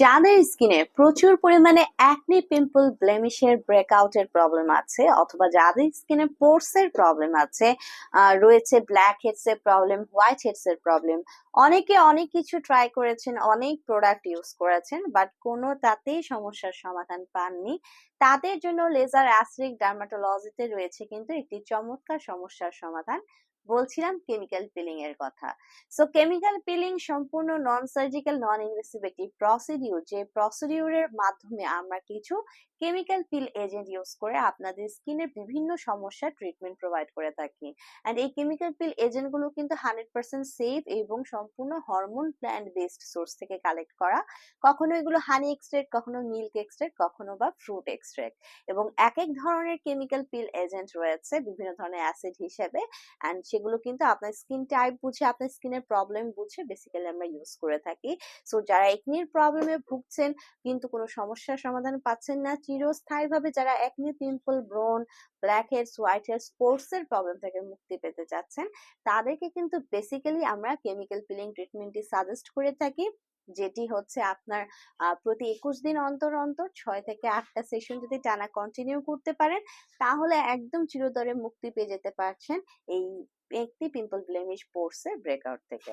যাদের স্কিনে প্রচুর পরিমাণে অ্যাকনি পিম্পল ব্লেমিশের ব্রেকআউটের প্রবলেম আছে, অথবা যাদের স্কিনে পোর্সের প্রবলেম আছে রয়েছে ব্ল্যাক হেডস এর প্রবলেম হোয়াইট হেডস এর প্রবলেম অনেকে অনেক কিছু ট্রাই করেছেন, অনেক প্রোডাক্ট ইউজ করেছেন বাট কোনো তাতেই সমস্যার সমাধান পাননি। তাদের জন্য লেজার অ্যাসিডিক ডার্মাটোলজিতে রয়েছে কিন্তু একটি চমৎকার সমস্যার সমাধান। বলছিলাম কেমিক্যাল পিলিং এর কথা। সো কেমিক্যাল পিলিং সম্পূর্ণ নন সার্জিক্যাল নন ইনভেসিভ একটি প্রসিডিউর যে প্রসিডিউরের মাধ্যমে আমরা কিছু কেমিক্যাল পিল এজেন্ট ইউজ করে আপনাদের স্কিনের বিভিন্ন সমস্যার ট্রিটমেন্ট প্রোভাইড করে থাকি। অ্যান্ড এই কেমিক্যাল পিল এজেন্টগুলো কিন্তু হান্ড্রেড পার্সেন্ট সেফ এবং সম্পূর্ণ হরমোন প্ল্যান্ট বেসড সোর্স থেকে কালেক্ট করা। কখনো এগুলো হানি এক্সট্রেক্ট কখনো মিল্ক এক্সট্রেক্ট কখনো বা ফ্রুট এক্সট্রেক্ট এবং এক এক ধরনের কেমিক্যাল পিল এজেন্ট রয়েছে, বিভিন্ন ধরনের অ্যাসিড হিসেবে। অ্যান্ড সেগুলো কিন্তু আপনার স্কিন টাইপ বুঝে, আপনার স্কিনের প্রবলেম বুঝে বেসিক্যালি আমরা ইউজ করে থাকি। সো যারা একনির প্রবলেমে ভুগছেন, কিন্তু কোনো সমস্যার সমাধান পাচ্ছেন না, চিরস্থায়ীভাবে যারা acne pimple ব্রন black heads white heads spots এর প্রবলেম থেকে মুক্তি পেতে চাচ্ছেন, তাদেরকে কিন্তু বেসিক্যালি আমরা কেমিক্যাল পিলিং ট্রিটমেন্টটি সাজেস্ট করে থাকি। যেটি হচ্ছে আপনার প্রতি একুশ দিন অন্তর অন্তর ছয় থেকে আটটা সেশন যদি টানা কন্টিনিউ করতে পারেন, তাহলে একদম চিরতরে মুক্তি পেয়ে যেতে পারছেন এই একটি পিম্পল ব্লেমিশ পোর্সের ব্রেকআউট থেকে।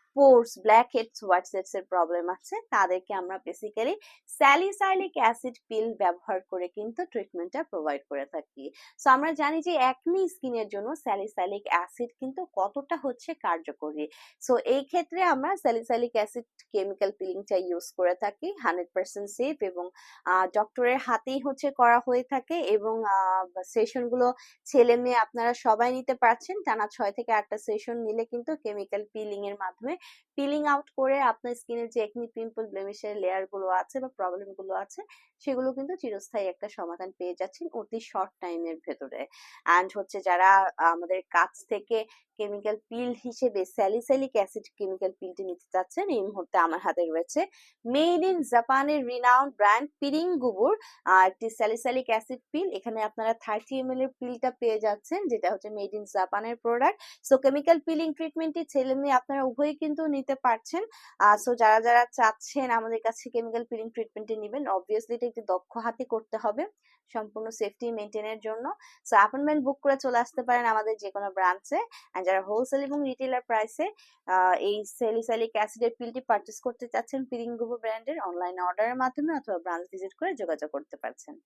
Pores, black heads, white heads এর প্রবলেম আছে। তাদেরকে আমরা বেসিক্যালি স্যালিসাইলিক অ্যাসিড পিল ব্যবহার করে কিন্তু ট্রিটমেন্টটা প্রোভাইড করে থাকি। সো আমরা জানি যে একনি স্কিনের জন্য স্যালিসাইলিক অ্যাসিড কিন্তু কতটা হচ্ছে কার্যকরী। সো এই ক্ষেত্রে আমরা স্যালিসাইলিক অ্যাসিড কেমিক্যাল পিলিংটা ইউজ করে থাকি হান্ড্রেড পার্সেন্ট সেফ এবং ডক্টরের হাতেই হচ্ছে করা হয়ে থাকে এবং সেশনগুলো ছেলে মেয়ে আপনারা সবাই নিতে পারছেন। টানা ছয় থেকে আটটা সেশন নিলে কিন্তু কেমিক্যাল পিলিং এর মাধ্যমে পিলিং আউট করে আপনার স্কিনের যে একনি পিম্পল ব্লেমিশের লেয়ারগুলো আছে বা প্রবলেমগুলো আছে, সেগুলো কিন্তু চিরস্থায়ী একটা সমাধান পেয়ে যাচ্ছেন অতি শর্ট টাইমের ভেতরে। অ্যান্ড হচ্ছে যারা আমাদের কাছ থেকে কেমিক্যাল পিল হিসেবে স্যালিসাইলিক অ্যাসিড কেমিক্যাল পিলটি নিতে চাচ্ছেন, এই মুহূর্তে আমার হাতে রয়েছে মেড ইন জাপানের রিনাউন্ড ব্র্যান্ড পিরিং গুবুর একটি স্যালিসাইলিক অ্যাসিড পিল এখানে আপনারা থার্টি এম এর পিলটা পেয়ে যাচ্ছেন, যেটা হচ্ছে মেড ইন জাপানের প্রোডাক্ট সো কেমিক্যাল পিলিং ট্রিটমেন্টটি ছেলে মেয়ে আপনারা উভয়ই কিন্তু নিতে পারছেন। সো যারা যারা চাচ্ছেন আমাদের কাছে কেমিক্যাল পিলিং ট্রিটমেন্টটি নেবেন অবভিয়াসলি এটা একটি দক্ষ হাতে করতে হবে সম্পূর্ণ সেফটি মেনটেনের জন্য। সো অ্যাপয়েন্টমেন্ট বুক করে চলে আসতে পারেন আমাদের যে কোনো ব্রাঞ্চে আর যারা হোলসেল এবং রিটেলার প্রাইসে এই সেলিসাইলিক অ্যাসিডের পিলটি পারচেস করতে চাচ্ছেন পিরিং গুবো ব্র্যান্ডের অনলাইন অর্ডারের মাধ্যমে অথবা ব্রাঞ্চ ভিজিট করে যোগাযোগ করতে পারছেন।